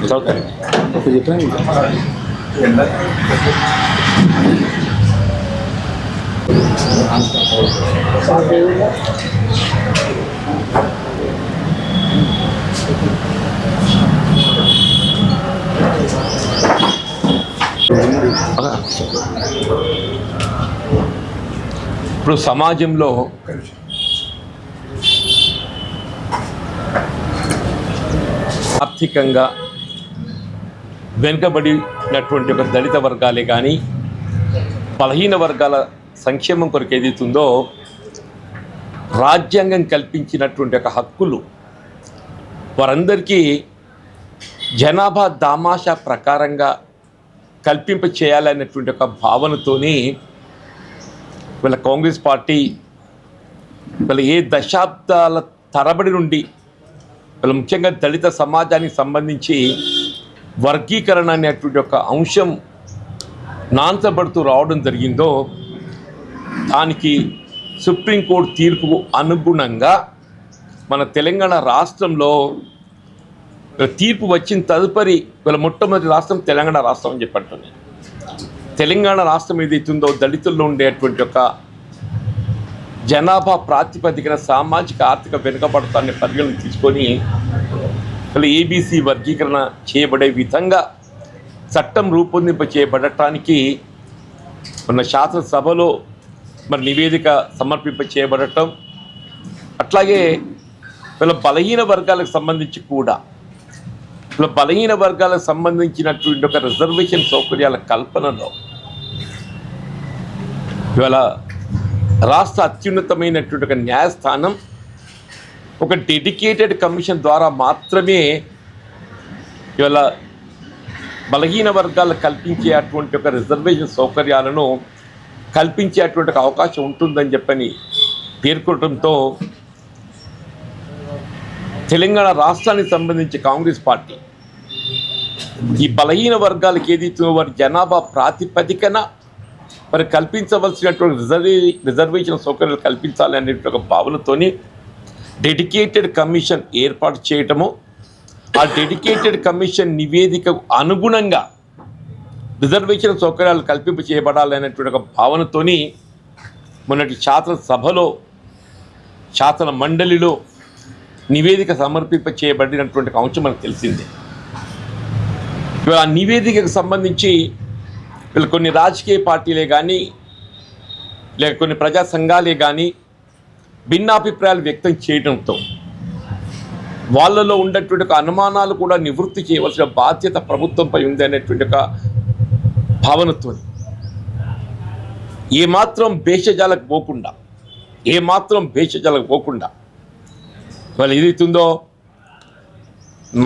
చదువుతాను ఇప్పుడు చెప్పాను ఇప్పుడు సమాజంలో ఆర్థికంగా వెనుకబడినటువంటి ఒక దళిత వర్గాలే కానీ బలహీన వర్గాల సంక్షేమం కొరకు ఏదైతుందో రాజ్యాంగం కల్పించినటువంటి ఒక హక్కులు వారందరికీ జనాభా దామాషా ప్రకారంగా కల్పింప చేయాలనేటువంటి ఒక భావనతోని వీళ్ళ కాంగ్రెస్ పార్టీ వీళ్ళ ఏ దశాబ్దాల తరబడి నుండి వీళ్ళ ముఖ్యంగా దళిత సమాజానికి సంబంధించి వర్గీకరణ అనేటువంటి ఒక అంశం నాంచబడుతూ రావడం జరిగిందో దానికి సుప్రీంకోర్టు తీర్పుకు అనుగుణంగా మన తెలంగాణ రాష్ట్రంలో తీర్పు వచ్చిన తదుపరి వీళ్ళ మొట్టమొదటి రాష్ట్రం తెలంగాణ రాష్ట్రం అని చెప్పంటుంది తెలంగాణ రాష్ట్రం ఏదైతుందో దళితుల్లో ఉండేటువంటి ఒక జనాభా ప్రాతిపదికన సామాజిక ఆర్థిక వెనుకబడతాన్ని పరిగణన తీసుకొని అసలు ఏబీసీ వర్గీకరణ చేయబడే విధంగా చట్టం రూపొందింప చేయబడటానికి మన శాసనసభలో మరి నివేదిక సమర్పింప చేయబడటం అట్లాగే వీళ్ళ బలహీన వర్గాలకు సంబంధించి కూడా వీళ్ళ బలహీన వర్గాలకు సంబంధించినటువంటి ఒక రిజర్వేషన్ సౌకర్యాల కల్పనలో ఇవాళ రాష్ట్ర అత్యున్నతమైనటువంటి ఒక న్యాయస్థానం ఒక డెడికేటెడ్ కమిషన్ ద్వారా మాత్రమే ఇవాళ బలహీన వర్గాలు కల్పించే అటువంటి ఒక రిజర్వేషన్ సౌకర్యాలను కల్పించేటువంటి ఒక అవకాశం ఉంటుందని చెప్పని పేర్కొనడంతో తెలంగాణ రాష్ట్రానికి సంబంధించి కాంగ్రెస్ పార్టీ ఈ బలహీన వర్గాలకు ఏదైతే వారి జనాభా ప్రాతిపదికన మరి కల్పించవలసినటువంటి రిజర్వే రిజర్వేషన్ సౌకర్యాలు కల్పించాలి అనేటువంటి ఒక భావనతోని డెడికేటెడ్ కమిషన్ ఏర్పాటు చేయటము ఆ డెడికేటెడ్ కమిషన్ నివేదికకు అనుగుణంగా రిజర్వేషన్ సౌకర్యాలు కల్పింప చేయబడాలనేటువంటి ఒక భావనతోని మొన్నటి శాసనసభలో శాసన మండలిలో నివేదిక సమర్పింప చేయబడినటువంటి అంశం మనకు తెలిసిందే. ఇవాళ ఆ నివేదికకు సంబంధించి వీళ్ళు కొన్ని రాజకీయ పార్టీలే కానీ లేక కొన్ని ప్రజా సంఘాలే కానీ భిన్నాభిప్రాయాలు వ్యక్తం చేయడంతో వాళ్ళలో ఉన్నటువంటి ఒక అనుమానాలు కూడా నివృత్తి చేయవలసిన బాధ్యత ప్రభుత్వంపై ఉంది అనేటువంటి ఒక భావనతో ఏమాత్రం భేషజాలకు పోకుండా ఏమాత్రం భేషజాలకు పోకుండా వాళ్ళు ఏదైతుందో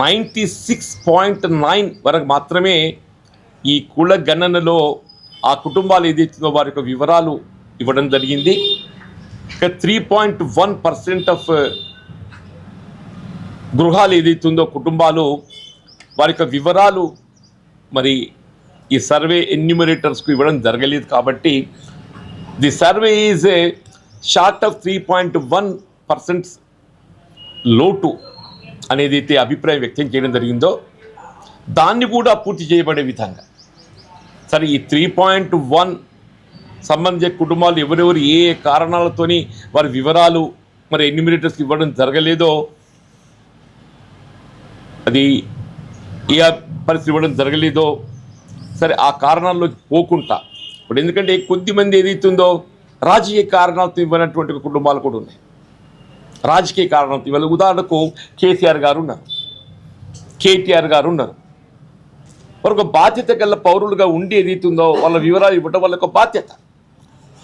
నైంటీ సిక్స్ పాయింట్ నైన్ వరకు మాత్రమే ఈ కుల గణనలో ఆ కుటుంబాలు ఏదైతుందో వారి యొక్క వివరాలు ఇవ్వడం జరిగింది. ఇక three point one percent of గృహాలు ఏదైతుందో కుటుంబాలు వారి యొక్క వివరాలు మరి ఈ సర్వే ఎన్యూమరేటర్స్కు ఇవ్వడం జరగలేదు కాబట్టి the survey is a short of three point one percent లోటు అనేది అయితే అభిప్రాయం వ్యక్తం చేయడం జరిగిందో దాన్ని కూడా పూర్తి చేయబడే విధంగా. సరే ఈ త్రీ పాయింట్ వన్ సంబంధించిన కుటుంబాలు ఎవరెవరు ఏ కారణాలతోని వారి వివరాలు మరి ఎన్యూమినేటర్స్కి ఇవ్వడం జరగలేదో అది ఏ పరిస్థితి ఇవ్వడం జరగలేదో సరే ఆ కారణాల్లో పోకుండా. ఇప్పుడు ఎందుకంటే కొద్దిమంది ఏదైతుందో రాజకీయ కారణాలతో ఇవ్వనటువంటి కుటుంబాలు కూడా ఉన్నాయి. రాజకీయ కారణాలతో ఇవాళ ఉదాహరణకు కేసీఆర్ గారు ఉన్నారు. కేటీఆర్ గారు ఉన్నారు. వారు ఒక బాధ్యత గల పౌరులుగా ఉండి ఏదైతుందో వాళ్ళ వివరాలు ఇవ్వడం వాళ్ళ ఒక బాధ్యత.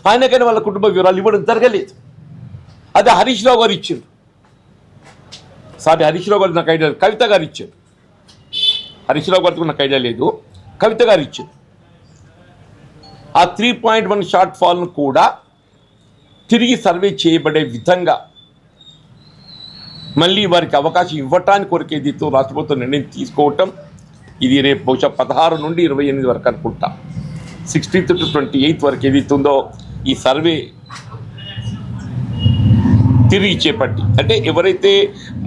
ఆయనకైనా వాళ్ళ కుటుంబ వివరాలు ఇవ్వడం జరగలేదు. అది హరీష్ రావు గారు ఇచ్చారు సాటి హరీష్ రావు గారు నాకు ఐడియా లేదు. కవిత గారు ఇచ్చారు హరీష్ రావు గారికి నాకు ఐడియా లేదు. కవిత గారు ఇచ్చారు ఆ త్రీ పాయింట్ వన్ షార్ట్ ఫాల్ను కూడా తిరిగి సర్వే చేయబడే విధంగా మళ్ళీ వారికి అవకాశం ఇవ్వటానికి కొరకు దీంతో రాష్ట్ర ప్రభుత్వం నిర్ణయం తీసుకోవటం ఇది రేపు బహుశా పదహారు నుండి ఇరవై ఎనిమిది వరకు అనుకుంటా. సిక్స్టీన్త్ టు ట్వంటీ ఎయిత్ వరకు ఏదైతుందో ఈ సర్వే తిరిగి చేపట్టి అంటే ఎవరైతే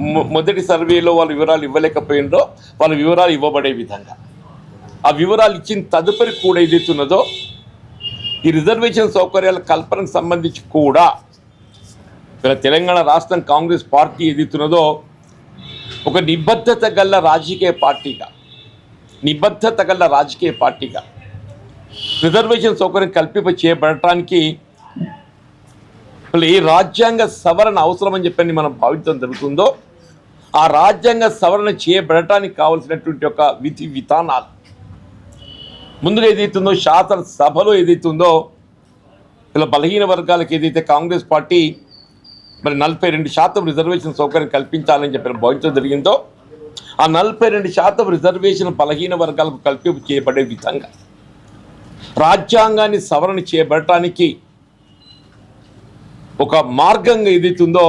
మొ- మొదటి సర్వేలో వాళ్ళ వివరాలు ఇవ్వలేకపోయినరో వాళ్ళ వివరాలు ఇవ్వబడే విధంగా. ఆ వివరాలు ఇచ్చిన తదుపరి కూడా ఏదైతున్నదో ఈ రిజర్వేషన్ సౌకర్యాల కల్పనకు సంబంధించి కూడా ఇలా తెలంగాణ రాష్ట్రం కాంగ్రెస్ పార్టీ ఏదైతున్నదో ఒక నిబద్ధత గల రాజకీయ పార్టీగా నిబద్ధత గల రాజకీయ పార్టీగా రిజర్వేషన్ సౌకర్యం కల్పింప చేయబడటానికి ఈ ఏ రాజ్యాంగ సవరణ అవసరమని చెప్పని మనం భావించడం జరుగుతుందో ఆ రాజ్యాంగ సవరణ చేయబడటానికి కావలసినటువంటి ఒక విధి విధానాలు. ముందుగా ఏదైతుందో శాసనసభలో ఏదైతుందో ఇలా బలహీన వర్గాలకు ఏదైతే కాంగ్రెస్ పార్టీ మరి నలభై రెండు శాతం రిజర్వేషన్ సౌకర్యం కల్పించాలని చెప్పి భావించడం జరిగిందో ఆ నలభై రెండు శాతం రిజర్వేషన్ బలహీన వర్గాలకు కల్పింపు చేయబడే విధంగా రాజ్యాంగాన్ని సవరణ చేయబడటానికి ఒక మార్గంగా ఏదైతుందో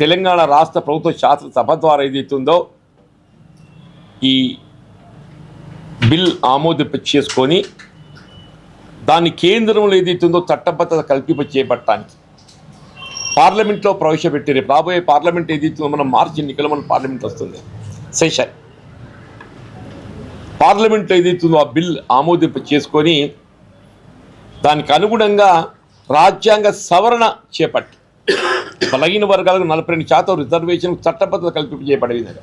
తెలంగాణ రాష్ట్ర ప్రభుత్వ శాసనసభ ద్వారా ఏదైతుందో ఈ బిల్ ఆమోదింప చేసుకొని దాని కేంద్రంలో ఏదైతుందో చట్టబద్ధత కల్పింప చేపట్టడానికి పార్లమెంట్లో ప్రవేశపెట్టి రేపు రాబోయే పార్లమెంట్ ఏదైతుందో మనం మార్చి ఎన్నికలు మన పార్లమెంట్ వస్తుంది. సెషన్ పార్లమెంట్లో ఏదైతుందో ఆ బిల్ ఆమోదింప చేసుకొని దానికి అనుగుణంగా రాజ్యాంగ సవరణ చేపట్టి. బలహీన వర్గాలకు నలభై రెండు శాతం రిజర్వేషన్ చట్టబద్ధత కల్పింప విధంగా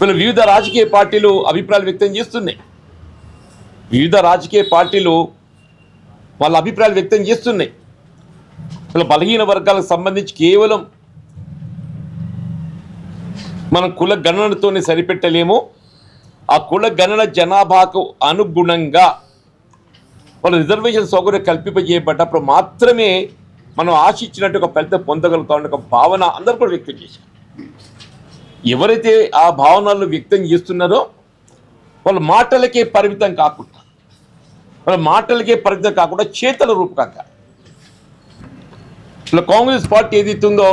వీళ్ళు వివిధ రాజకీయ పార్టీలు అభిప్రాయాలు వ్యక్తం చేస్తున్నాయి. వివిధ రాజకీయ పార్టీలు వాళ్ళ అభిప్రాయాలు వ్యక్తం చేస్తున్నాయి. వీళ్ళ బలహీన వర్గాలకు సంబంధించి కేవలం మనం కుల గణనతోనే సరిపెట్టలేము. ఆ కుల గణన జనాభాకు అనుగుణంగా వాళ్ళ రిజర్వేషన్ సౌకర్యం కల్పింపజేయబడ్డప్పుడు మాత్రమే మనం ఆశించినట్టు ఒక పెద్ద పొందగలుగుతామని ఒక భావన అందరూ కూడా వ్యక్తం చేశారు. ఎవరైతే ఆ భావనలు వ్యక్తం చేస్తున్నారో వాళ్ళ మాటలకే పరిమితం కాకుండా వాళ్ళ మాటలకే పరిమితం కాకుండా చేతల రూపకంగా. ఇలా కాంగ్రెస్ పార్టీ ఏదైతుందో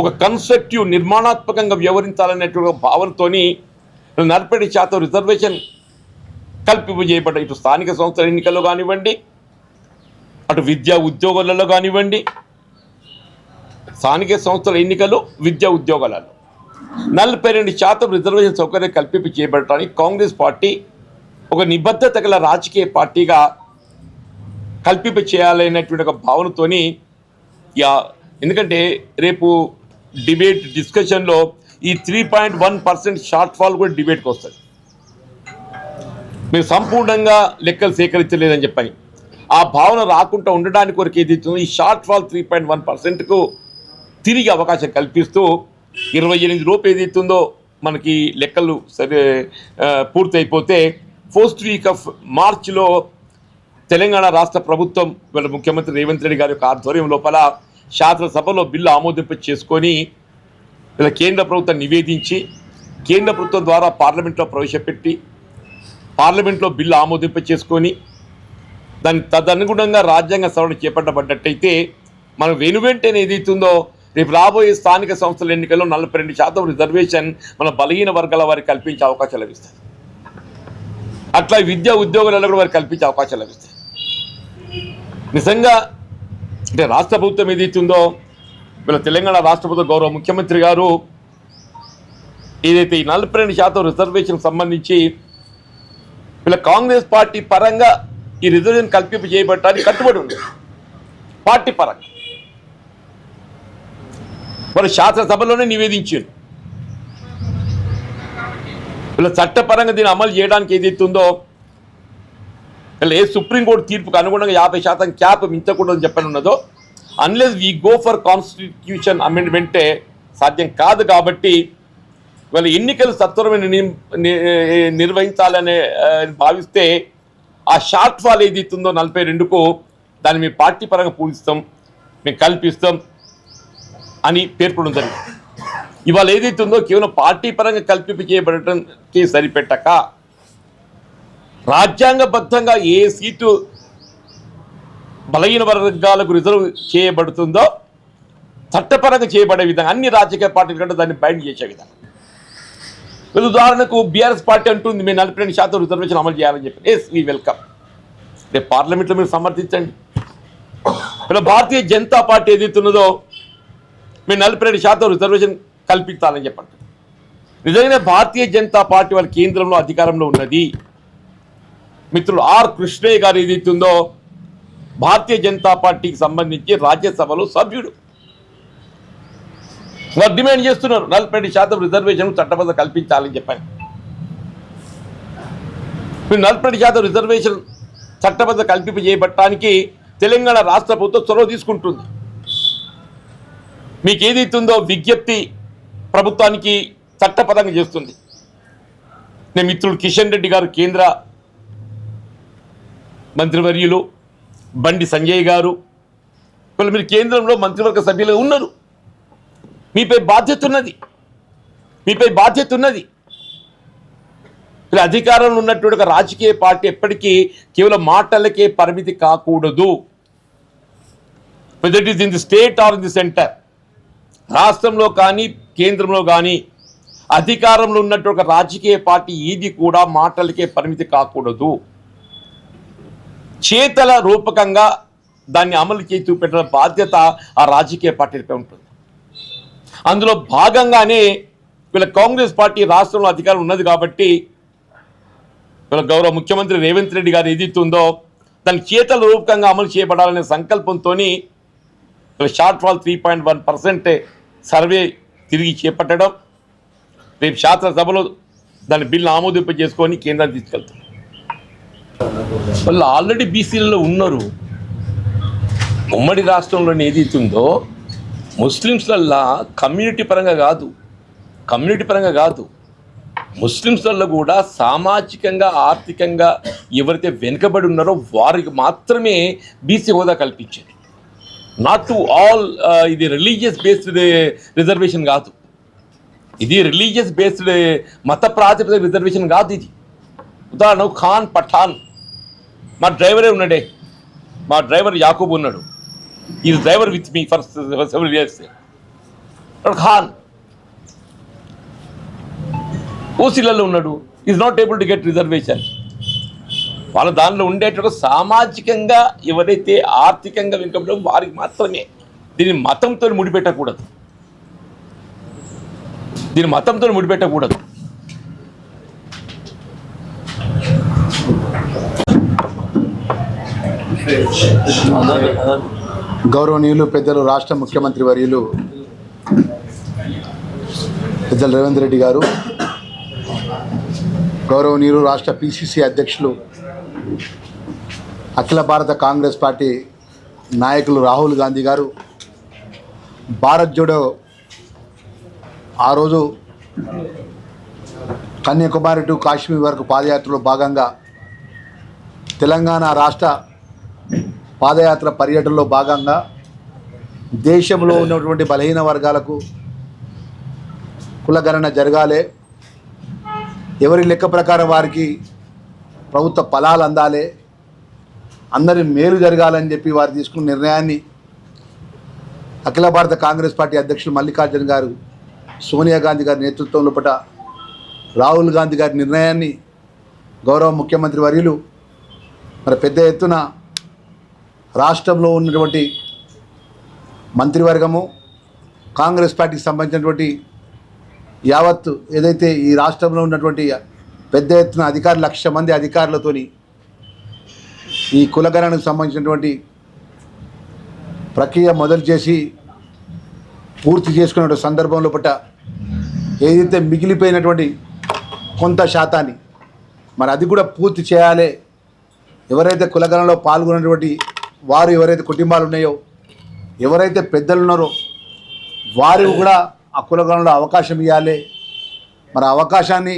ఒక కన్స్ట్రక్టివ్ నిర్మాణాత్మకంగా వ్యవహరించాలనేటువంటి భావనతోని నలభై శాతం రిజర్వేషన్ కల్పింపజేయబడ్డ ఇటు స్థానిక సంస్థల ఎన్నికల్లో కానివ్వండి అటు విద్యా ఉద్యోగాలలో కానివ్వండి స్థానిక సంస్థల ఎన్నికలు విద్యా ఉద్యోగాలలో. నలభై రెండు శాతం రిజర్వేషన్ సౌకర్యం కల్పింపు చేయబడటానికి కాంగ్రెస్ పార్టీ ఒక నిబద్ధత గల రాజకీయ పార్టీగా కల్పింప చేయాలనేటువంటి ఒక భావనతోని యా ఎందుకంటే రేపు డిబేట్ డిస్కషన్లో ఈ three point one percent short fall కూడా డిబేట్కి వస్తుంది. మీరు సంపూర్ణంగా లెక్కలు సేకరించలేదని చెప్పని. ఆ భావన రాకుండా ఉండడానికి కొరకు ఏది ఈ short fall three point one పర్సెంట్కు తిరిగి అవకాశం కల్పిస్తూ ఇరవై ఎనిమిది రూపు ఏదైతుందో మనకి లెక్కలు సరే పూర్తయిపోతే ఫస్ట్ వీక్ ఆఫ్ మార్చ్లో తెలంగాణ రాష్ట్ర ప్రభుత్వం వీళ్ళ ముఖ్యమంత్రి రేవంత్ రెడ్డి గారి యొక్క ఆధ్వర్యం లోపల శాసనసభలో బిల్లు ఆమోదింప చేసుకొని ఇలా కేంద్ర ప్రభుత్వం నివేదించి కేంద్ర ప్రభుత్వం ద్వారా పార్లమెంట్లో ప్రవేశపెట్టి పార్లమెంట్లో బిల్లు ఆమోదింప చేసుకొని దాని తదనుగుణంగా రాజ్యాంగ సవరణ చేపట్టబడ్డట్టయితే మనం వెనువెంటనే ఏదైతుందో రేపు రాబోయే స్థానిక సంస్థల ఎన్నికల్లో నలభై రెండు శాతం రిజర్వేషన్ మన బలహీన వర్గాల వారికి కల్పించే అవకాశాలు లభిస్తాయి. అట్లా విద్యా ఉద్యోగాలలో కూడా వారికి కల్పించే అవకాశాలు లభిస్తాయి. నిజంగా అంటే రాష్ట్ర ప్రభుత్వం ఏదైతుందో వీళ్ళ తెలంగాణ రాష్ట్రపతి గౌరవ ముఖ్యమంత్రి గారు ఏదైతే ఈ నలభై రెండు శాతం రిజర్వేషన్ సంబంధించి వీళ్ళ కాంగ్రెస్ పార్టీ పరంగా ఈ రిజర్వేషన్ కల్పింపు చేయబడటానికి కట్టుబడి ఉంది. పార్టీ పరంగా. మరి శాసనసభలోనే నివేదించారు. వీళ్ళ చట్టపరంగా దీన్ని అమలు చేయడానికి ఏదైతే ఉందో వీళ్ళ ఏ సుప్రీంకోర్టు తీర్పుకు అనుగుణంగా యాభై శాతం క్యాప్ మించకూడదని చెప్పని ఉన్నదో అన్లెస్ ఈ గో ఫర్ కాన్స్టిట్యూషన్ అమెండ్మెంటే సాధ్యం కాదు కాబట్టి వీళ్ళ ఎన్నికలు సత్వరమైన నిర్వహించాలనే భావిస్తే ఆ షార్ట్ ఫాల్ ఏదైతుందో నలభై రెండుకు దాన్ని మేము పార్టీ పరంగా పూజిస్తాం మేము కల్పిస్తాం అని పేర్కొనడం జరిగింది. ఇవాళ ఏదైతుందో కేవలం పార్టీ పరంగా కల్పింపు చేయబడటానికి సరిపెట్టక రాజ్యాంగబద్ధంగా ఏ సీటు బలహీన వర్గాలకు రిజర్వ్ చేయబడుతుందో చట్టపరంగా చేయబడే విధంగా అన్ని రాజకీయ పార్టీల కంటే దాన్ని బైండ్ చేసే విధంగా. ఉదాహరణకు బీఆర్ఎస్ పార్టీ అంటుంది మేము నలభై రెండు శాతం రిజర్వేషన్ అమలు చేయాలని చెప్పి. ఎస్ వీ వెల్కమ్ రేపు పార్లమెంట్లో మీరు సమర్థించండి. ఇలా భారతీయ జనతా పార్టీ ఏదైతున్నదో మీరు నలభై రెండు శాతం రిజర్వేషన్ కల్పిస్తానని చెప్పండి. నిజంగానే భారతీయ జనతా పార్టీ వాళ్ళ కేంద్రంలో అధికారంలో ఉన్నది. మిత్రులు ఆర్ కృష్ణయ్య గారు ఏదైతుందో భారతీయ జనతా పార్టీకి సంబంధించి రాజ్యసభలో సభ్యుడు. వారు డిమాండ్ చేస్తున్నారు నలభై రెండు శాతం రిజర్వేషన్ చట్టబద్ధ కల్పించాలని చెప్పాను. మీరు నలభై రెండు శాతం రిజర్వేషన్ చట్టబద్ధ కల్పింప చేయబట్టడానికి తెలంగాణ రాష్ట్ర ప్రభుత్వం చొరవ తీసుకుంటుంది. మీకు ఏదైతుందో విజ్ఞప్తి ప్రభుత్వానికి చట్టపరంగా చేస్తుంది. నేను మిత్రుడు కిషన్ రెడ్డి గారు కేంద్ర మంత్రివర్యులు బండి సంజయ్ గారు వీళ్ళు మీరు కేంద్రంలో మంత్రివర్గ సభ్యులు ఉన్నారు. మీపై బాధ్యత ఉన్నది. మీపై బాధ్యత ఉన్నది. ఇలా అధికారంలో ఉన్నటువంటి ఒక రాజకీయ పార్టీ ఎప్పటికీ కేవలం మాటలకే పరిమితి కాకూడదు. Whether it is in the state or in the centre రాష్ట్రంలో కానీ కేంద్రంలో కానీ అధికారంలో ఉన్నటువంటి ఒక రాజకీయ పార్టీ ఏది కూడా మాటలకే పరిమితి కాకూడదు. చేతల రూపకంగా దాన్ని అమలు చేసి చూపెట్టిన బాధ్యత ఆ రాజకీయ పార్టీలపై ఉంటుంది. అందులో భాగంగానే వీళ్ళ కాంగ్రెస్ పార్టీ రాష్ట్రంలో అధికారం ఉన్నది కాబట్టి వీళ్ళ గౌరవ ముఖ్యమంత్రి రేవంత్ రెడ్డి గారు ఏదైతుందో దాని చేతల రూపకంగా అమలు చేయబడాలనే సంకల్పంతో short fall three point one percent survey తిరిగి చేపట్టడం రేపు శాసనసభలో దాని బిల్లు ఆమోదింప చేసుకొని కేంద్రానికి తీసుకెళ్తాం. వాళ్ళు ఆల్రెడీ బీసీలలో ఉన్నారు. ఉమ్మడి రాష్ట్రంలో ఏదైతుందో ముస్లిమ్స్లల్లా కమ్యూనిటీ పరంగా కాదు. కమ్యూనిటీ పరంగా కాదు. ముస్లిమ్స్లలో కూడా సామాజికంగా ఆర్థికంగా ఎవరైతే వెనుకబడి ఉన్నారో వారికి మాత్రమే బీసీ హోదా కల్పించారు నాట్ టు ఆల్ ఇది రిలీజియస్ బేస్డ్ రిజర్వేషన్ కాదు. ఇది రిలీజియస్ బేస్డ్ మత ప్రాతిపదిక రిజర్వేషన్ కాదు ఇది. ఉదాహరణకు ఖాన్ పఠాన్. మా డ్రైవరే ఉన్నాడే. మా డ్రైవర్ యాకూబ్ ఉన్నాడు. ఈ driver with me for seven years Khan ఓసీలలో ఉన్నాడు. Is not able to get reservation వాళ్ళ దానిలో ఉండేటప్పుడు సామాజికంగా ఎవరైతే ఆర్థికంగా వెనుకబడో వారికి మాత్రమే. దీన్ని మతంతో ముడిపెట్టకూడదు. దీన్ని మతంతో ముడిపెట్టకూడదు. గౌరవనీయులు పెద్దలు రాష్ట్ర ముఖ్యమంత్రి వర్యులు పెద్దలు రేవంత్ రెడ్డి గారు గౌరవనీయులు రాష్ట్ర పిసిసి అధ్యక్షులు అఖిల భారత కాంగ్రెస్ పార్టీ నాయకులు రాహుల్ గాంధీ గారు భారత్ జోడో ఆ రోజు కన్యాకుమారి టు కాశ్మీర్ వరకు పాదయాత్రలో భాగంగా తెలంగాణ రాష్ట్ర పాదయాత్ర పర్యటనలో భాగంగా దేశంలో ఉన్నటువంటి బలహీన వర్గాలకు కులగణన జరగాలి. ఎవరి లెక్క ప్రకారం వారికి ప్రభుత్వ ఫలాలు అందాలి. అందరి మేలు జరగాలని చెప్పి వారు తీసుకున్న నిర్ణయాన్ని అఖిల భారత కాంగ్రెస్ పార్టీ అధ్యక్షులు మల్లికార్జున గారు సోనియా గాంధీ గారి నేతృత్వంలో పట రాహుల్ గాంధీ గారి నిర్ణయాన్ని గౌరవ ముఖ్యమంత్రి వర్యులు మరి పెద్ద ఎత్తున రాష్ట్రంలో ఉన్నటువంటి మంత్రివర్గము కాంగ్రెస్ పార్టీకి సంబంధించినటువంటి యావత్ ఏదైతే ఈ రాష్ట్రంలో ఉన్నటువంటి పెద్ద ఎత్తున అధికారులు లక్ష మంది అధికారులతోని ఈ కులగణనకు సంబంధించినటువంటి ప్రక్రియ మొదలు చేసి పూర్తి చేసుకునే సందర్భంలో పట్ట ఏదైతే మిగిలిపోయినటువంటి కొంత శాతాన్ని మరి అది కూడా పూర్తి చేయాలి ఎవరైతే కులగణంలో పాల్గొన్నటువంటి వారు ఎవరైతే కుటుంబాలు ఉన్నాయో ఎవరైతే పెద్దలు ఉన్నారో వారు కూడా ఆ కులగణంలో అవకాశం ఇవ్వాలి మరి అవకాశాన్ని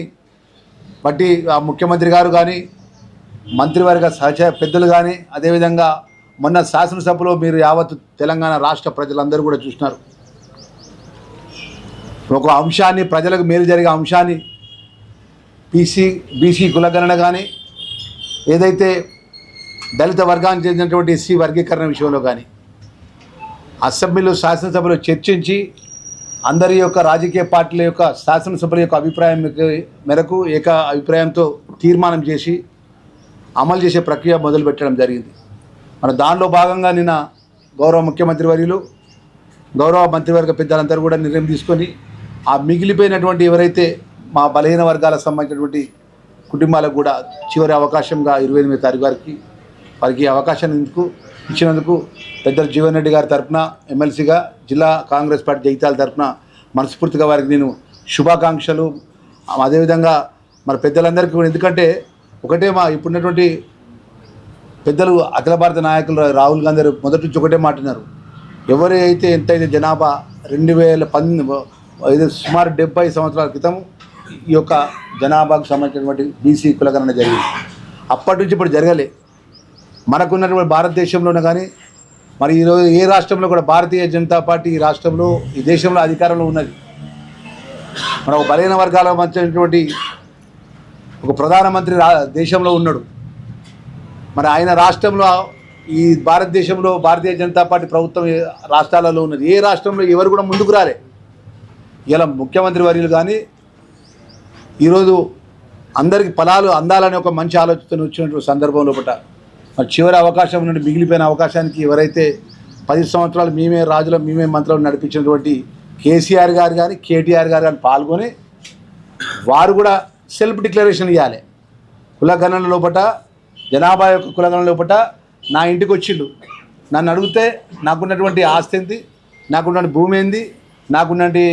బట్టి ఆ ముఖ్యమంత్రి గారు కానీ మంత్రివర్గ సహచ పెద్దలు కానీ అదేవిధంగా మొన్న శాసనసభలో మీరు యావత్ తెలంగాణ రాష్ట్ర ప్రజలందరూ కూడా చూసినారు. ఒక అంశాన్ని ప్రజలకు మేలు జరిగే అంశాన్ని పీసీ బీసీ కులగణన కానీ ఏదైతే దళిత వర్గానికి చెందినటువంటి ఎస్సీ వర్గీకరణ విషయంలో కానీ అసెంబ్లీలో శాసనసభలో చర్చించి అందరి యొక్క రాజకీయ పార్టీల యొక్క శాసనసభల యొక్క అభిప్రాయం మేరకు ఏక అభిప్రాయంతో తీర్మానం చేసి అమలు చేసే ప్రక్రియ మొదలుపెట్టడం జరిగింది. మన దానిలో భాగంగా నిన్న గౌరవ ముఖ్యమంత్రి వర్యులు గౌరవ మంత్రివర్గ పెద్దలందరూ కూడా నిర్ణయం తీసుకొని ఆ మిగిలిపోయినటువంటి ఎవరైతే మా బలహీన వర్గాలకు సంబంధించినటువంటి కుటుంబాలకు కూడా చివరి అవకాశంగా ఇరవై ఎనిమిది తారీఖు వరకు వారికి ఈ అవకాశాన్ని ఎందుకు? ఇచ్చినందుకు పెద్దలు జీవన్ రెడ్డి గారి తరఫున ఎమ్మెల్సీగా జిల్లా కాంగ్రెస్ పార్టీ జగిత్యాల తరఫున మనస్ఫూర్తిగా వారికి నేను శుభాకాంక్షలు. అదేవిధంగా మన పెద్దలందరికీ కూడా ఎందుకంటే ఒకటే మా ఇప్పుడున్నటువంటి పెద్దలు అఖిల భారత నాయకులు రాహుల్ గాంధీ మొదటి నుంచి ఒకటే మాట్లాడినారు ఎవరైతే ఎంతైతే జనాభా రెండు వేల పంతొమ్మిది ఐదు సుమారు డెబ్బై సంవత్సరాల క్రితం ఈ యొక్క జనాభాకు సంబంధించినటువంటి బీసీ కులగణన జరిగింది. అప్పటి నుంచి ఇప్పుడు జరగలే. మనకున్నటువంటి భారతదేశంలోనే కానీ మరి ఈరోజు ఏ రాష్ట్రంలో కూడా భారతీయ జనతా పార్టీ ఈ రాష్ట్రంలో ఈ దేశంలో అధికారంలో ఉన్నది. మన ఒక బలహీన వర్గాల మధ్యటువంటి ఒక ప్రధానమంత్రి రా దేశంలో ఉన్నాడు. మరి ఆయన రాష్ట్రంలో ఈ భారతదేశంలో భారతీయ జనతా పార్టీ ప్రభుత్వం రాష్ట్రాలలో ఉన్నది. ఏ రాష్ట్రంలో ఎవరు కూడా ముందుకు రాలే. ఇలా ముఖ్యమంత్రి వర్యులు కానీ ఈరోజు అందరికి ఫలాలు అందాలనే ఒక మంచి ఆలోచన వచ్చినటువంటి సందర్భంలో పట్ల మరి చివరి అవకాశం నుండి మిగిలిపోయిన అవకాశానికి ఎవరైతే పది సంవత్సరాలు మేమే రాజుల మేమే మంత్రులు నడిపించినటువంటి కేసీఆర్ గారు కానీ కేటీఆర్ గారు కానీ పాల్గొని వారు కూడా సెల్ఫ్ డిక్లరేషన్ ఇవ్వాలి కులగణన లోపట జనాభా యొక్క కులగణన లోపట నా ఇంటికి వచ్చిండు. నన్ను అడిగితే నాకున్నటువంటి ఆస్తి ఏంది? నాకున్నటువంటి భూమి ఏంది? నాకున్నటువంటి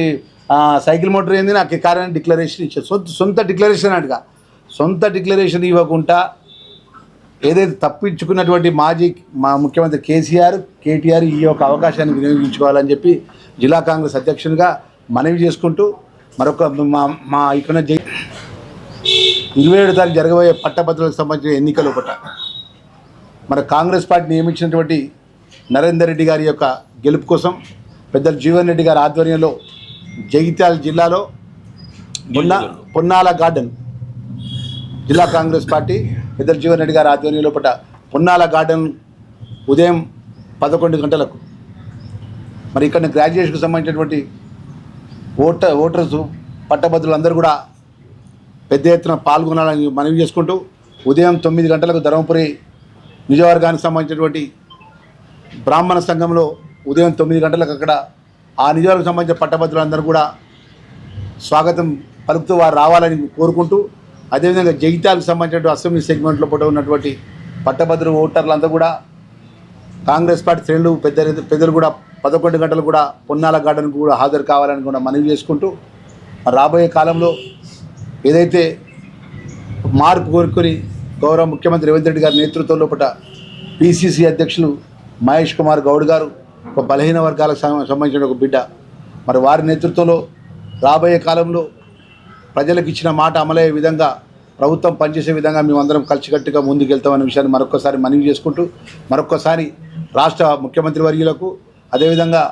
సైకిల్ మోటార్ ఏంది? నాకు కారణం డిక్లరేషన్ ఇచ్చారు. సొంత సొంత డిక్లరేషన్ అంటగా. సొంత డిక్లరేషన్ ఇవ్వకుండా ఏదైతే తప్పించుకున్నటువంటి మాజీ మా ముఖ్యమంత్రి కేసీఆర్ కేటీఆర్ ఈ యొక్క అవకాశాన్ని వినియోగించుకోవాలని చెప్పి జిల్లా కాంగ్రెస్ అధ్యక్షునిగా మనవి చేసుకుంటూ మరొక మా మా ఇక్కడ జై ఇరవై ఏడు తారీఖు జరగబోయే పట్టభద్రులకు సంబంధించిన ఎన్నికలు ఒకట మన కాంగ్రెస్ పార్టీ నియమించినటువంటి నరేందర్ రెడ్డి గారి యొక్క గెలుపు కోసం పెద్దలు జీవన్ రెడ్డి గారి ఆధ్వర్యంలో జగిత్యాల జిల్లాలో పొన్నా పొన్నాల గార్డెన్ జిల్లా కాంగ్రెస్ పార్టీ పెద్దల జీవన్ రెడ్డి గారి ఆధ్వర్యంలో పట్ట పున్నాల గార్డెన్ ఉదయం పదకొండు గంటలకు. మరి ఇక్కడ గ్రాడ్యుయేషన్కి సంబంధించినటువంటి ఓటర్ ఓటర్స్ పట్టభద్రులు అందరూ కూడా పెద్ద ఎత్తున పాల్గొనాలని మనవి చేసుకుంటూ ఉదయం తొమ్మిది గంటలకు ధర్మపురి నియోజకవర్గానికి సంబంధించినటువంటి బ్రాహ్మణ సంఘంలో ఉదయం తొమ్మిది గంటలకు అక్కడ ఆ నియోజకవర్గం సంబంధించిన పట్టభద్రులందరూ కూడా స్వాగతం పలుకుతూ వారు రావాలని కోరుకుంటూ అదేవిధంగా జగిత్యాలకు సంబంధించినటువంటి అసెంబ్లీ సెగ్మెంట్లో పుట్ట ఉన్నటువంటి పట్టభద్రు ఓటర్లంతా కూడా కాంగ్రెస్ పార్టీ శ్రేణులు పెద్ద పెద్దలు కూడా పదకొండు గంటలు కూడా పొన్నాల గార్డెన్కు కూడా హాజరు కావాలని కూడా మనవి చేసుకుంటూ రాబోయే కాలంలో ఏదైతే మార్పు కోరుకొని గౌరవ ముఖ్యమంత్రి రేవంత్ రెడ్డి గారి నేతృత్వంలో పట పిసిసి అధ్యక్షులు మహేష్ కుమార్ గౌడ్ గారు ఒక బలహీన వర్గాలకు సంబంధించిన ఒక బిడ్డ. మరి వారి నేతృత్వంలో రాబోయే కాలంలో ప్రజలకు ఇచ్చిన మాట అమలయ్యే విధంగా ప్రభుత్వం పనిచేసే విధంగా మేమందరం కలిసికట్టుగా ముందుకెళ్తామనే విషయాన్ని మరొకసారి మనవి చేసుకుంటూ మరొకసారి రాష్ట్ర ముఖ్యమంత్రి వర్యులకు అదేవిధంగా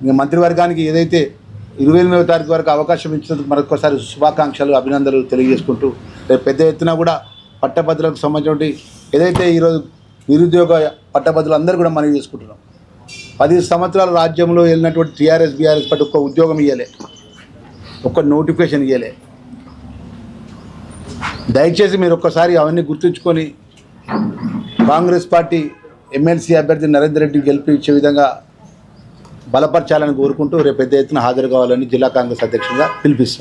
మీ మంత్రివర్గానికి ఏదైతే ఇరవై ఎనిమిదవ తారీఖు వరకు అవకాశం ఇచ్చినందుకు మరొకసారి శుభాకాంక్షలు అభినందనలు తెలియజేసుకుంటూ రేపు పెద్ద ఎత్తున కూడా పట్టభద్రులకు సంబంధించిన ఏదైతే ఈరోజు నిరుద్యోగ పట్టభద్రులు అందరూ కూడా మనవి చేసుకుంటున్నాం. పది సంవత్సరాల రాజ్యంలో వెళ్ళినటువంటి టీఆర్ఎస్ బీఆర్ఎస్ పట్టి ఒక్క ఉద్యోగం ఇవ్వలే ఒక్క నోటిఫికేషన్ ఇవ్వలే దయచేసి మీరు ఒక్కసారి అవన్నీ గుర్తుంచుకొని కాంగ్రెస్ పార్టీ ఎమ్మెల్సీ అభ్యర్థి నరేందర్ రెడ్డి గెలిపించే విధంగా బలపరచాలని కోరుకుంటూ రేపు పెద్ద ఎత్తున హాజరు కావాలని జిల్లా కాంగ్రెస్ అధ్యక్షుడిగా పిలిపిస్తున్నాం